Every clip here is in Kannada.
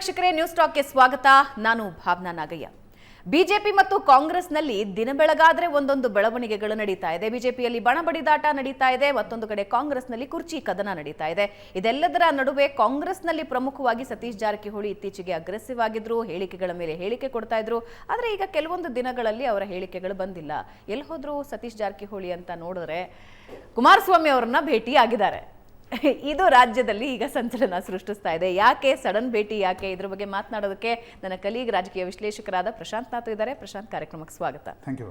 ವೀಕ್ಷಕರೇ, ನ್ಯೂಸ್ ಟಾಕ್ಗೆ ಸ್ವಾಗತ. ನಾನು ಭಾವನಾ ನಾಗಯ್ಯ. ಬಿಜೆಪಿ ಮತ್ತು ಕಾಂಗ್ರೆಸ್ನಲ್ಲಿ ದಿನ ಬೆಳಗಾದ್ರೆ ಒಂದೊಂದು ಬೆಳವಣಿಗೆಗಳು ನಡೀತಾ ಇದೆ. ಬಿಜೆಪಿಯಲ್ಲಿ ಬಣ ಬಡಿದಾಟ ನಡೀತಾ ಇದೆ. ಮತ್ತೊಂದು ಕಡೆ ಕಾಂಗ್ರೆಸ್ನಲ್ಲಿ ಕುರ್ಚಿ ಕದನ ನಡೀತಾ ಇದೆ. ಇದೆಲ್ಲದರ ನಡುವೆ ಕಾಂಗ್ರೆಸ್ನಲ್ಲಿ ಪ್ರಮುಖವಾಗಿ ಸತೀಶ್ ಜಾರಕಿಹೊಳಿ ಇತ್ತೀಚೆಗೆ ಅಗ್ರೆಸಿವ್ ಆಗಿದ್ರು, ಹೇಳಿಕೆಗಳ ಮೇಲೆ ಹೇಳಿಕೆ ಕೊಡ್ತಾ ಇದ್ರು. ಆದ್ರೆ ಈಗ ಕೆಲವೊಂದು ದಿನಗಳಲ್ಲಿ ಅವರ ಹೇಳಿಕೆಗಳು ಬಂದಿಲ್ಲ. ಎಲ್ಲಿ ಹೋದ್ರು ಸತೀಶ್ ಜಾರಕಿಹೊಳಿ ಅಂತ ನೋಡಿದ್ರೆ ಕುಮಾರಸ್ವಾಮಿ ಅವರನ್ನ ಭೇಟಿ ಆಗಿದ್ದಾರೆ ಇದು ರಾಜ್ಯದಲ್ಲಿ ಈಗ ಸಂಚಲನ ಸೃಷ್ಟಿಸ್ತಾ ಇದೆ. ಯಾಕೆ ಸಡನ್ ಭೇಟಿ ಯಾಕೆ ಇದ್ರ ಬಗ್ಗೆ ಮಾತನಾಡೋದಕ್ಕೆ ನನ್ನ ಕಲೀಗ್ ರಾಜಕೀಯ ವಿಶ್ಲೇಷಕರಾದ ಪ್ರಶಾಂತ್ ನಾಥ್ ಇದ್ದಾರೆ. ಪ್ರಶಾಂತ್ ಕಾರ್ಯಕ್ರಮಕ್ಕೆ ಸ್ವಾಗತ. ಥ್ಯಾಂಕ್ ಯು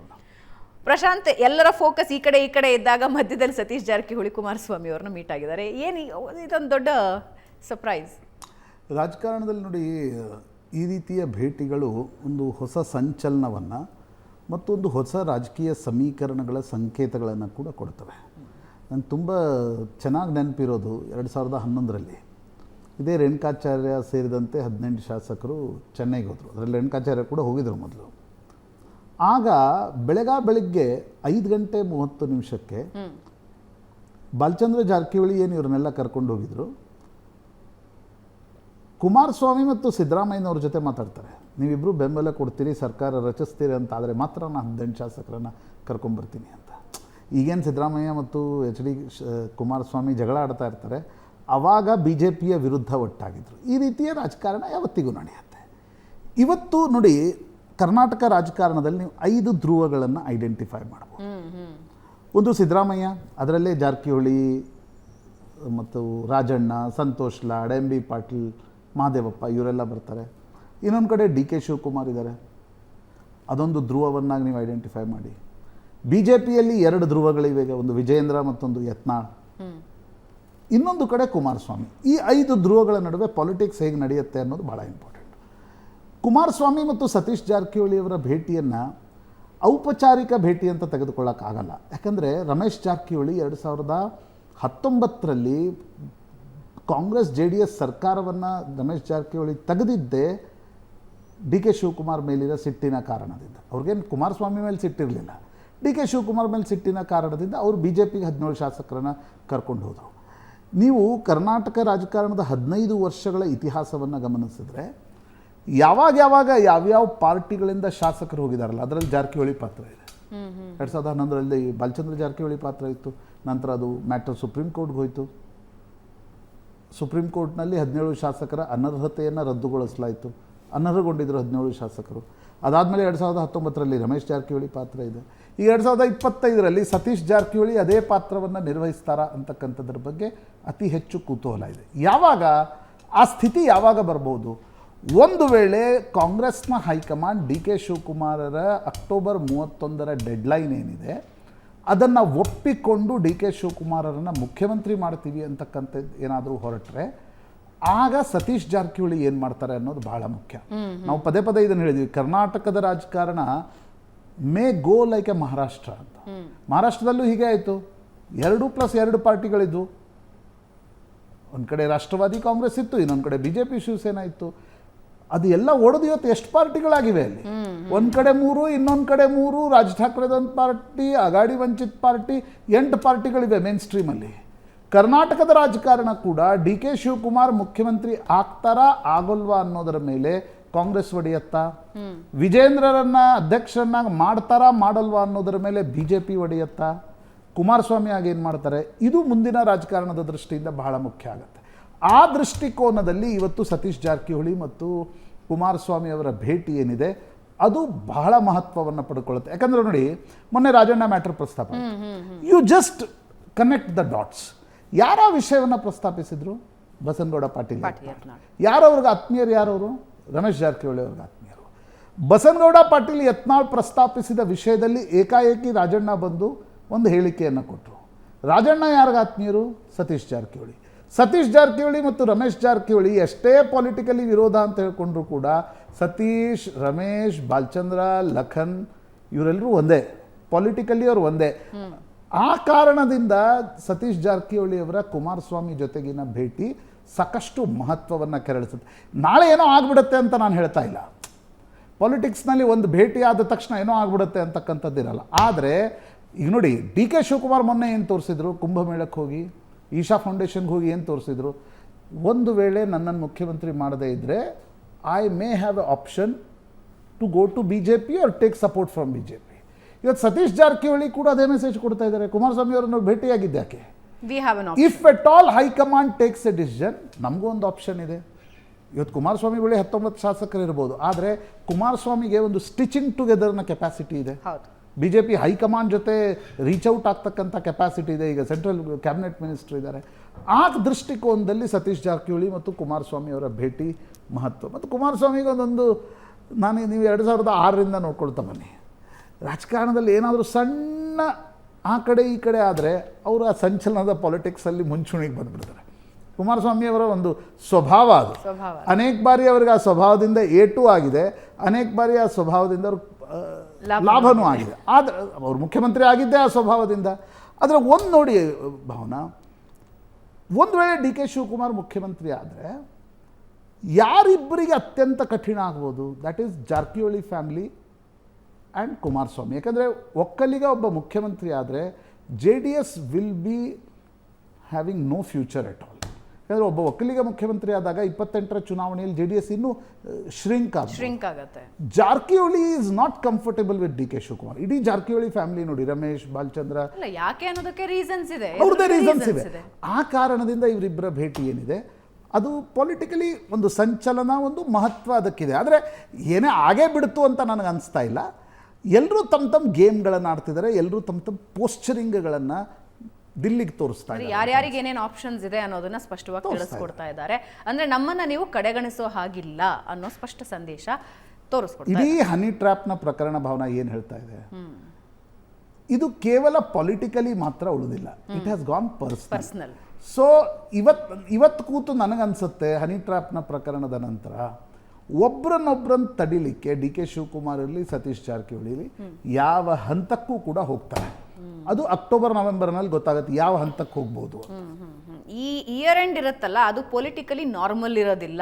ಪ್ರಶಾಂತ್ ಎಲ್ಲರ ಫೋಕಸ್ ಈ ಕಡೆ ಈ ಕಡೆ ಇದ್ದಾಗ ಮಧ್ಯದಲ್ಲಿ ಸತೀಶ್ ಜಾರಕಿಹೊಳಿ ಕುಮಾರಸ್ವಾಮಿ ಅವ್ರನ್ನ ಮೀಟ್ ಆಗಿದ್ದಾರೆ. ಏನು ಇದೊಂದು ದೊಡ್ಡ ಸರ್ಪ್ರೈಸ್ ರಾಜಕಾರಣದಲ್ಲಿ ನೋಡಿ ಈ ರೀತಿಯ ಭೇಟಿಗಳು ಒಂದು ಹೊಸ ಸಂಚಲನವನ್ನು ಮತ್ತೊಂದು ಹೊಸ ರಾಜಕೀಯ ಸಮೀಕರಣಗಳ ಸಂಕೇತಗಳನ್ನು ಕೂಡ ಕೊಡ್ತವೆ. ನಂಗೆ ತುಂಬ ಚೆನ್ನಾಗಿ ನೆನಪಿರೋದು ಎರಡು ಸಾವಿರದ ಹನ್ನೊಂದರಲ್ಲಿ. ಇದೇ ರೇಣುಕಾಚಾರ್ಯ ಸೇರಿದಂತೆ ಹದಿನೆಂಟು ಶಾಸಕರು ಚೆನ್ನೈಗೆ ಹೋದರು. ಅದರಲ್ಲಿ ರೇಣುಕಾಚಾರ್ಯ ಕೂಡ ಹೋಗಿದ್ರು ಮೊದಲು. ಆಗ ಬೆಳಗ ಬೆಳಿಗ್ಗೆ ಐದು ಗಂಟೆ ಮೂವತ್ತು ನಿಮಿಷಕ್ಕೆ ಬಾಲಚಂದ್ರ ಜಾರಕಿಹೊಳಿ ಏನು ಇವ್ರನ್ನೆಲ್ಲ ಕರ್ಕೊಂಡು ಹೋಗಿದ್ರು? ಕುಮಾರಸ್ವಾಮಿ ಮತ್ತು ಸಿದ್ದರಾಮಯ್ಯನವ್ರ ಜೊತೆ ಮಾತಾಡ್ತಾರೆ. ನೀವಿಬ್ಬರು ಬೆಂಬಲ ಕೊಡ್ತೀರಿ ಸರ್ಕಾರ ರಚಿಸ್ತೀರಿ ಅಂತ ಆದರೆ ಮಾತ್ರ ನಾನು ಹದಿನೆಂಟು ಶಾಸಕರನ್ನು ಕರ್ಕೊಂಡ್ಬರ್ತೀನಿ ಅಂತ. ಈಗೇನು ಸಿದ್ದರಾಮಯ್ಯ ಮತ್ತು ಎಚ್ ಡಿ ಕುಮಾರಸ್ವಾಮಿ ಜಗಳ ಆಡ್ತಾ ಇರ್ತಾರೆ ಆವಾಗ ಬಿ ಜೆ ಪಿಯ ವಿರುದ್ಧ ಒಟ್ಟಾಗಿದ್ದರು ಈ ರೀತಿಯ ರಾಜಕಾರಣ ಯಾವತ್ತಿಗೂ ನಡೆಯುತ್ತೆ. ಇವತ್ತು ನೋಡಿ ಕರ್ನಾಟಕ ರಾಜಕಾರಣದಲ್ಲಿ ನೀವು ಐದು ಧ್ರುವಗಳನ್ನು ಐಡೆಂಟಿಫೈ ಮಾಡ್ಬೋದು. ಒಂದು ಸಿದ್ದರಾಮಯ್ಯ ಅದರಲ್ಲೇ ಜಾರಕಿಹೊಳಿ ಮತ್ತು ರಾಜಣ್ಣ ಸಂತೋಷ್ ಲಾಡ್ ಎಂ ಬಿ ಪಾಟೀಲ್ ಮಹಾದೇವಪ್ಪ ಇವರೆಲ್ಲ ಬರ್ತಾರೆ. ಇನ್ನೊಂದು ಕಡೆ ಡಿ ಕೆ ಶಿವಕುಮಾರ್ ಇದ್ದಾರೆ ಅದೊಂದು ಧ್ರುವವನ್ನಾಗಿ ನೀವು ಐಡೆಂಟಿಫೈ ಮಾಡಿ. ಬಿ ಜೆ ಪಿಯಲ್ಲಿ ಎರಡು ಧ್ರುವಗಳಿವೆ, ಒಂದು ವಿಜಯೇಂದ್ರ ಮತ್ತೊಂದು ಯತ್ನಾಳ್ ಇನ್ನೊಂದು ಕಡೆ ಕುಮಾರಸ್ವಾಮಿ. ಈ ಐದು ಧ್ರುವಗಳ ನಡುವೆ ಪಾಲಿಟಿಕ್ಸ್ ಹೇಗೆ ನಡೆಯುತ್ತೆ ಅನ್ನೋದು ಭಾಳ ಇಂಪಾರ್ಟೆಂಟ್ ಕುಮಾರಸ್ವಾಮಿ ಮತ್ತು ಸತೀಶ್ ಜಾರಕಿಹೊಳಿಯವರ ಭೇಟಿಯನ್ನು ಔಪಚಾರಿಕ ಭೇಟಿ ಅಂತ ತೆಗೆದುಕೊಳ್ಳೋಕ್ಕಾಗಲ್ಲ ಯಾಕಂದರೆ ರಮೇಶ್ ಜಾರಕಿಹೊಳಿ ಎರಡು ಸಾವಿರದ ಹತ್ತೊಂಬತ್ತರಲ್ಲಿ ಕಾಂಗ್ರೆಸ್, ಜೆ ಡಿ ಎಸ್ ಸರ್ಕಾರವನ್ನು ರಮೇಶ್ ಜಾರಕಿಹೊಳಿ ತೆಗೆದಿದ್ದೇ ಡಿ ಕೆ ಶಿವಕುಮಾರ್ ಮೇಲಿರೋ ಸಿಟ್ಟಿನ ಕಾರಣದಿಂದ. ಅವ್ರಿಗೇನು ಕುಮಾರಸ್ವಾಮಿ ಮೇಲೆ ಸಿಟ್ಟಿರಲಿಲ್ಲ. ಡಿ ಕೆ ಶಿವಕುಮಾರ್ ಮೇಲೆ ಸಿಟ್ಟಿನ ಕಾರಣದಿಂದ ಅವರು ಬಿ ಜೆ ಪಿಗೆ ಹದಿನೇಳು ಶಾಸಕರನ್ನು ಕರ್ಕೊಂಡು ಹೋದರು. ನೀವು ಕರ್ನಾಟಕ ರಾಜಕಾರಣದ ಹದಿನೈದು ವರ್ಷಗಳ ಇತಿಹಾಸವನ್ನು ಗಮನಿಸಿದ್ರೆ ಯಾವಾಗ ಯಾವಾಗ ಯಾವ್ಯಾವ ಪಾರ್ಟಿಗಳಿಂದ ಶಾಸಕರು ಹೋಗಿದಾರಲ್ಲ ಅದರಲ್ಲಿ ಜಾರಕಿಹೊಳಿ ಪಾತ್ರ ಇದೆ. ಎರಡು ಸಾವಿರದ ಹನ್ನೊಂದರಲ್ಲಿ ಬಾಲಚಂದ್ರ ಜಾರಕಿಹೊಳಿ ಪಾತ್ರ ಇತ್ತು ನಂತರ ಅದು ಮ್ಯಾಟರ್ ಸುಪ್ರೀಂ ಕೋರ್ಟ್ಗೆ ಹೋಯಿತು. ಸುಪ್ರೀಂ ಕೋರ್ಟ್ನಲ್ಲಿ ಹದಿನೇಳು ಶಾಸಕರ ಅನರ್ಹತೆಯನ್ನು ರದ್ದುಗೊಳಿಸಲಾಯಿತು. ಅನರ್ಹಗೊಂಡಿದ್ದರು ಹದಿನೇಳು ಶಾಸಕರು. ಅದಾದಮೇಲೆ ಎರಡು ಸಾವಿರದ ಹತ್ತೊಂಬತ್ತರಲ್ಲಿ ರಮೇಶ್ ಜಾರಕಿಹೊಳಿ ಪಾತ್ರ ಇದೆ. ಈ ಎರಡು ಸಾವಿರದ ಇಪ್ಪತ್ತೈದರಲ್ಲಿ ಸತೀಶ್ ಜಾರಕಿಹೊಳಿ ಅದೇ ಪಾತ್ರವನ್ನು ನಿರ್ವಹಿಸ್ತಾರಾ ಅಂತಕ್ಕಂಥದ್ರ ಬಗ್ಗೆ ಅತಿ ಹೆಚ್ಚು ಕುತೂಹಲ ಇದೆ. ಯಾವಾಗ ಆ ಸ್ಥಿತಿ ಯಾವಾಗ ಬರ್ಬೋದು? ಒಂದು ವೇಳೆ ಕಾಂಗ್ರೆಸ್ನ ಹೈಕಮಾಂಡ್ ಡಿ ಕೆ ಶಿವಕುಮಾರರ ಅಕ್ಟೋಬರ್ ಮೂವತ್ತೊಂದರ ಡೆಡ್ಲೈನ್ ಏನಿದೆ, ಅದನ್ನು ಒಪ್ಪಿಕೊಂಡು ಡಿ ಕೆ ಶಿವಕುಮಾರರನ್ನು ಮುಖ್ಯಮಂತ್ರಿ ಮಾಡ್ತೀವಿ ಅಂತಕ್ಕಂಥದ್ದು ಏನಾದರೂ ಹೊರಟ್ರೆ ಆಗ ಸತೀಶ್ ಜಾರಕಿಹೊಳಿ ಏನು ಮಾಡ್ತಾರೆ ಅನ್ನೋದು ಬಹಳ ಮುಖ್ಯ. ನಾವು ಪದೇ ಪದೇ ಇದನ್ನು ಹೇಳಿದ್ವಿ. ಕರ್ನಾಟಕದ ರಾಜಕಾರಣ may go like a Maharashtra ಅಂತ. ಮಹಾರಾಷ್ಟ್ರದಲ್ಲೂ ಹೀಗೆ ಆಯಿತು. ಎರಡು ಪ್ಲಸ್ ಎರಡು ಪಾರ್ಟಿಗಳಿದ್ವು. ಒಂದು ಕಡೆ ರಾಷ್ಟ್ರವಾದಿ ಕಾಂಗ್ರೆಸ್ ಇತ್ತು, ಇನ್ನೊಂದು ಕಡೆ ಬಿ ಜೆ ಶಿವಸೇನಾ ಇತ್ತು. ಅದು ಎಲ್ಲ ಒಡೆದು ಇವತ್ತು ಎಷ್ಟು ಪಾರ್ಟಿಗಳಾಗಿವೆ ಅಲ್ಲಿ? ಒಂದು ಕಡೆ ಮೂರು, ಇನ್ನೊಂದು ಕಡೆ ಮೂರು, ರಾಜ್ ಠಾಕ್ರೆದೊಂದು ಪಾರ್ಟಿ, ಅಗಾಡಿ ವಂಚಿತ್ ಪಾರ್ಟಿ, ಎಂಟು ಪಾರ್ಟಿಗಳಿವೆ ಮೇನ್ ಸ್ಟ್ರೀಮಲ್ಲಿ ಕರ್ನಾಟಕದ ರಾಜಕಾರಣ ಕೂಡ ಡಿ ಕೆ ಶಿವಕುಮಾರ್ ಮುಖ್ಯಮಂತ್ರಿ ಆಗ್ತಾರಾ ಆಗೋಲ್ವಾ ಅನ್ನೋದರ ಮೇಲೆ ಕಾಂಗ್ರೆಸ್ ಒಡೆಯತ್ತಾ? ವಿಜೇಂದ್ರರನ್ನ ಅಧ್ಯಕ್ಷರನ್ನಾಗಿ ಮಾಡ್ತಾರಾ ಮಾಡಲ್ವಾ ಅನ್ನೋದರ ಮೇಲೆ ಬಿ ಜೆ ಪಿ ಒಡೆಯತ್ತಾ? ಕುಮಾರಸ್ವಾಮಿ ಆಗಿ ಏನು ಮಾಡ್ತಾರೆ? ಇದು ಮುಂದಿನ ರಾಜಕಾರಣದ ದೃಷ್ಟಿಯಿಂದ ಬಹಳ ಮುಖ್ಯ ಆಗುತ್ತೆ. ಆ ದೃಷ್ಟಿಕೋನದಲ್ಲಿ ಇವತ್ತು ಸತೀಶ್ ಜಾರಕಿಹೊಳಿ ಮತ್ತು ಕುಮಾರಸ್ವಾಮಿ ಅವರ ಭೇಟಿ ಏನಿದೆ ಅದು ಬಹಳ ಮಹತ್ವವನ್ನು ಪಡ್ಕೊಳ್ಳುತ್ತೆ ಯಾಕಂದ್ರೆ ನೋಡಿ ಮೊನ್ನೆ ರಾಜಣ್ಣ ಮ್ಯಾಟರ್ ಪ್ರಸ್ತಾಪ you just connect the dots ಯಾರ ವಿಷಯವನ್ನು ಪ್ರಸ್ತಾಪಿಸಿದ್ರು? ಬಸನಗೌಡ ಪಾಟೀಲ್. ಯಾರವ್ರಿಗೆ ಆತ್ಮೀಯರು ಯಾರವರು ರಮೇಶ್ ಜಾರಕಿಹೊಳಿ ಅವ್ರಿಗೆ ಆತ್ಮೀಯರು. ಬಸನಗೌಡ ಪಾಟೀಲ್ ಯತ್ನಾಳ್ ಪ್ರಸ್ತಾಪಿಸಿದ ವಿಷಯದಲ್ಲಿ ಏಕಾಏಕಿ ರಾಜಣ್ಣ ಬಂದು ಒಂದು ಹೇಳಿಕೆಯನ್ನು ಕೊಟ್ಟರು ರಾಜಣ್ಣ ಯಾರಿಗೆ ಆತ್ಮೀಯರು? ಸತೀಶ್ ಜಾರಕಿಹೊಳಿ. ಸತೀಶ್ ಜಾರಕಿಹೊಳಿ ಮತ್ತು ರಮೇಶ್ ಜಾರಕಿಹೊಳಿ ಎಷ್ಟೇ ಪೊಲಿಟಿಕಲಿ ವಿರೋಧ ಅಂತ ಹೇಳ್ಕೊಂಡ್ರು ಕೂಡ ಸತೀಶ್ ರಮೇಶ್ ಬಾಲಚಂದ್ರ ಲಖನ್ ಇವರೆಲ್ಲರೂ ಒಂದೇ. ಪೊಲಿಟಿಕಲಿ ಅವರು ಒಂದೇ. ಆ ಕಾರಣದಿಂದ ಸತೀಶ್ ಜಾರಕಿಹೊಳಿಯವರ ಕುಮಾರಸ್ವಾಮಿ ಜೊತೆಗಿನ ಭೇಟಿ ಸಾಕಷ್ಟು ಮಹತ್ವವನ್ನು ಕೆರಳಿಸುತ್ತೆ. ನಾಳೆ ಏನೋ ಆಗ್ಬಿಡುತ್ತೆ ಅಂತ ನಾನು ಹೇಳ್ತಾ ಇಲ್ಲ. ಪಾಲಿಟಿಕ್ಸ್ನಲ್ಲಿ ಒಂದು ಭೇಟಿ ಆದ ತಕ್ಷಣ ಏನೋ ಆಗ್ಬಿಡುತ್ತೆ ಅಂತಕ್ಕಂಥದ್ದಿರಲ್ಲ ಆದರೆ, ಈಗ ನೋಡಿ, ಡಿ ಕೆ ಶಿವಕುಮಾರ್ ಮೊನ್ನೆ ಏನು ತೋರಿಸಿದ್ರು? ಕುಂಭಮೇಳಕ್ಕೆ ಹೋಗಿ, ಈಶಾ ಫೌಂಡೇಶನ್ಗೆ ಹೋಗಿ ಏನು ತೋರಿಸಿದ್ರು? ಒಂದು ವೇಳೆ ನನ್ನನ್ನು ಮುಖ್ಯಮಂತ್ರಿ ಮಾಡದೇ ಇದ್ದರೆ I may have a option to go to B J P or take support from B J P ಇವತ್ತು ಸತೀಶ್ ಜಾರಕಿಹೊಳಿ ಕೂಡ ಅದೇ ಮೆಸೇಜ್ ಕೊಡ್ತಾ ಇದ್ದಾರೆ. ಕುಮಾರಸ್ವಾಮಿ ಅವರನ್ನು ಭೇಟಿಯಾಗಿದ್ದ ಯಾಕೆ? We have an if at all high command takes a decision ನಮಗೂ ಒಂದು ಆಪ್ಷನ್ ಇದೆ. ಇವತ್ತು ಕುಮಾರಸ್ವಾಮಿ ಬಳಿ ಹತ್ತೊಂಬತ್ತು ಶಾಸಕರು ಇರ್ಬೋದು ಆದರೆ ಕುಮಾರಸ್ವಾಮಿಗೆ ಒಂದು ಸ್ಟಿಚಿಂಗ್ ಟುಗೆದರ್ನ ಕೆಪಾಸಿಟಿ ಇದೆ. B J P high command ಜೊತೆ ರೀಚ್ ಔಟ್ ಆಗ್ತಕ್ಕಂಥ ಕೆಪಾಸಿಟಿ ಇದೆ. ಈಗ ಸೆಂಟ್ರಲ್ ಕ್ಯಾಬಿನೆಟ್ ಮಿನಿಸ್ಟರ್ ಇದ್ದಾರೆ. ಆ ದೃಷ್ಟಿಕೋನದಲ್ಲಿ ಸತೀಶ್ ಜಾರಕಿಹೊಳಿ ಮತ್ತು ಕುಮಾರಸ್ವಾಮಿ ಅವರ ಭೇಟಿ ಮಹತ್ವ. ಮತ್ತು ಕುಮಾರಸ್ವಾಮಿಗೆ ಒಂದೊಂದು ನಾನು ನೀವು ಎರಡು ಸಾವಿರದ ಆರರಿಂದ ನೋಡ್ಕೊಳ್ತಾ ಬನ್ನಿ. ರಾಜಕಾರಣದಲ್ಲಿ ಏನಾದರೂ ಸಣ್ಣ ಆ ಕಡೆ ಈ ಕಡೆ ಆದರೆ ಅವರು ಆ ಸಂಚಲನದ ಪಾಲಿಟಿಕ್ಸಲ್ಲಿ ಮುಂಚೂಣಿಗೆ ಬಂದುಬಿಡ್ತಾರೆ. ಕುಮಾರಸ್ವಾಮಿಯವರ ಒಂದು ಸ್ವಭಾವ ಅದು. ಅನೇಕ ಬಾರಿ ಅವರಿಗೆ ಆ ಸ್ವಭಾವದಿಂದ ಏಟು ಆಗಿದೆ. ಅನೇಕ ಬಾರಿ ಆ ಸ್ವಭಾವದಿಂದ ಅವ್ರು ಲಾಭನೂ ಆಗಿದೆ. ಆದರೆ ಅವರು ಮುಖ್ಯಮಂತ್ರಿ ಆಗಿದ್ದೇ ಆ ಸ್ವಭಾವದಿಂದ. ಆದರೆ ಒಂದು ನೋಡಿ ಭಾವನಾ ಒಂದು ವೇಳೆ ಡಿ ಕೆ ಶಿವಕುಮಾರ್ ಮುಖ್ಯಮಂತ್ರಿ ಆದರೆ ಯಾರಿಬ್ಬರಿಗೆ ಅತ್ಯಂತ ಕಠಿಣ ಆಗ್ಬೋದು? That is Jarkiholi family and Kumaraswamy. ಯಾಕಂದರೆ ಒಕ್ಕಲಿಗ ಒಬ್ಬ ಮುಖ್ಯಮಂತ್ರಿ ಆದರೆ J D S will be having no future at all ಯಾಕಂದರೆ ಒಬ್ಬ ಒಕ್ಕಲಿಗ ಮುಖ್ಯಮಂತ್ರಿ ಆದಾಗ ಇಪ್ಪತ್ತೆಂಟರ ಚುನಾವಣೆಯಲ್ಲಿ ಜೆ ಡಿ ಎಸ್ ಇನ್ನೂ ಶ್ರಿಂಕ್ ಆಗುತ್ತೆ ಶ್ರಿಂಕ್ ಆಗುತ್ತೆ. Jarkiholi is not comfortable with D K Shivakumar. ಇಡೀ ಜಾರಕಿಹೊಳಿ ಫ್ಯಾಮಿಲಿ ನೋಡಿ ರಮೇಶ್ ಬಾಲಚಂದ್ರ. ಯಾಕೆ ಅನ್ನೋದಕ್ಕೆ ರೀಸನ್ಸ್ ಇದೆ? ಅವ್ರದ್ದೇ ರೀಸನ್ಸ್ ಇದೆ. ಆ ಕಾರಣದಿಂದ ಇವರಿಬ್ಬರ ಭೇಟಿ ಏನಿದೆ? ಅದು ಪೊಲಿಟಿಕಲಿ ಒಂದು ಸಂಚಲನ ಒಂದು ಮಹತ್ವ ಅದಕ್ಕಿದೆ. ಆದರೆ ಏನೇ ಆಗೇ ಬಿಡ್ತು ಅಂತ ನನಗೆ ಅನಿಸ್ತಾ ಇಲ್ಲ. ಎಲ್ಲರೂ ತಮ್ಮ ತಮ್ಮ ಗೇಮ್ಗಳನ್ನು ಆಡ್ತಿದ್ದಾರೆ ಎಲ್ಲರೂ ತಮ್ಮ ತಮ್ಮ ಪೋಸ್ಚರಿಂಗ್ಗಳನ್ನು ದಿಲ್ಲಿಗೆ ತೋರಿಸ್ತಾ ಇದ್ದಾರೆ. ಯಾರ್ಯಾರಿಗೆ ಏನೇನು ಆಪ್ಷನ್ಸ್ ಇದೆ ಅನ್ನೋದನ್ನ ಸ್ಪಷ್ಟವಾಗಿ ತಿಳಿಸ್ಕೊಡ್ತಾ ಇದ್ದಾರೆ. ಅಂದ್ರೆ ನಮ್ಮನ್ನ ನೀವು ಕಡೆಗಣಿಸೋ ಹಾಗಿಲ್ಲ ಅನ್ನೋ ಸ್ಪಷ್ಟ ಸಂದೇಶ ತೋರಿಸ್ಕೊಡ್ತಾರೆ ಇಡೀ ಹನಿ ಟ್ರ್ಯಾಪ್ನ ಪ್ರಕರಣ ಭಾವನ ಏನು ಹೇಳ್ತಾ ಇದೆ? ಇದು ಕೇವಲ ಪೊಲಿಟಿಕಲಿ ಮಾತ್ರ ಉಳಿದಿಲ್ಲ. It has gone personal so ಇವತ್ತು ಇವತ್ತು ಕೂತು ನನಗನ್ಸುತ್ತೆ ಹನಿ ಟ್ರ್ಯಾಪ್ನ ಪ್ರಕರಣದ ನಂತರ. ಒಬ್ರನ್ನೊಬ್ರನ್ನ ತಡಿಲಿಕ್ಕೆ ಡಿ ಕೆ ಶಿವಕುಮಾರ್ ಇರಲಿ, ಸತೀಶ್ ಜಾರಕಿಹೊಳಿ ಇರಲಿ, ಯಾವ ಹಂತಕ್ಕೂ ಕೂಡ ಹೋಗ್ತಾರೆ. ಅದು ಅಕ್ಟೋಬರ್ ನವೆಂಬರ್ನಲ್ಲಿ ಗೊತ್ತಾಗುತ್ತೆ ಯಾವ ಹಂತಕ್ಕೆ ಹೋಗ್ಬೋದು ಈ ಇಯರ್ ಎಂಡ್ ಇರುತ್ತಲ್ಲ, ಅದು ಪೊಲಿಟಿಕಲಿ ನಾರ್ಮಲ್ ಇರೋದಿಲ್ಲ.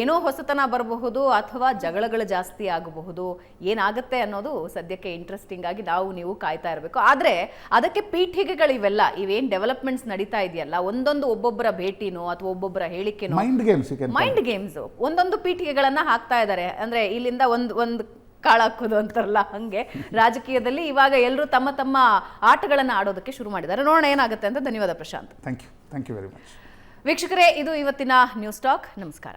ಏನೋ ಹೊಸತನ ಬರಬಹುದು ಅಥವಾ ಜಗಳಗಳು ಜಾಸ್ತಿ ಆಗಬಹುದು. ಏನಾಗುತ್ತೆ ಅನ್ನೋದು ಸದ್ಯಕ್ಕೆ ಇಂಟ್ರೆಸ್ಟಿಂಗ್ ಆಗಿ ನಾವು ನೀವು ಕಾಯ್ತಾ ಇರಬೇಕು. ಆದರೆ ಅದಕ್ಕೆ ಪೀಠಿಗೆಗಳಿವೆಲ್ಲ ಇವೇನು ಡೆವಲಪ್ಮೆಂಟ್ಸ್ ನಡೀತಾ ಇದೆಯಲ್ಲ ಒಂದೊಂದು ಒಬ್ಬೊಬ್ಬರ ಭೇಟಿನೋ ಅಥವಾ ಒಬ್ಬೊಬ್ಬರ ಹೇಳಿಕೆನೋ ಮೈಂಡ್ ಗೇಮ್ಸ್ ಮೈಂಡ್ ಗೇಮ್ಸ್ ಒಂದೊಂದು ಪೀಠಿಗೆಗಳನ್ನ ಹಾಕ್ತಾ ಇದ್ದಾರೆ. ಅಂದ್ರೆ ಇಲ್ಲಿಂದ ಒಂದು ಒಂದು ಕಾಳಾಕೋದು ಅಂತಾರಲ್ಲ ಹಂಗೆ. ರಾಜಕೀಯದಲ್ಲಿ ಇವಾಗ ಎಲ್ಲರೂ ತಮ್ಮ ತಮ್ಮ ಆಟಗಳನ್ನು ಆಡೋದಕ್ಕೆ ಶುರು ಮಾಡಿದ್ದಾರೆ. ನೋಡೋಣ ಏನಾಗುತ್ತೆ ಅಂತ ಧನ್ಯವಾದ Prashanth. Thank you thank you very much ವೀಕ್ಷಕರೇ ಇದು ಇವತ್ತಿನ ನ್ಯೂಸ್ ಟಾಕ್ ನಮಸ್ಕಾರ.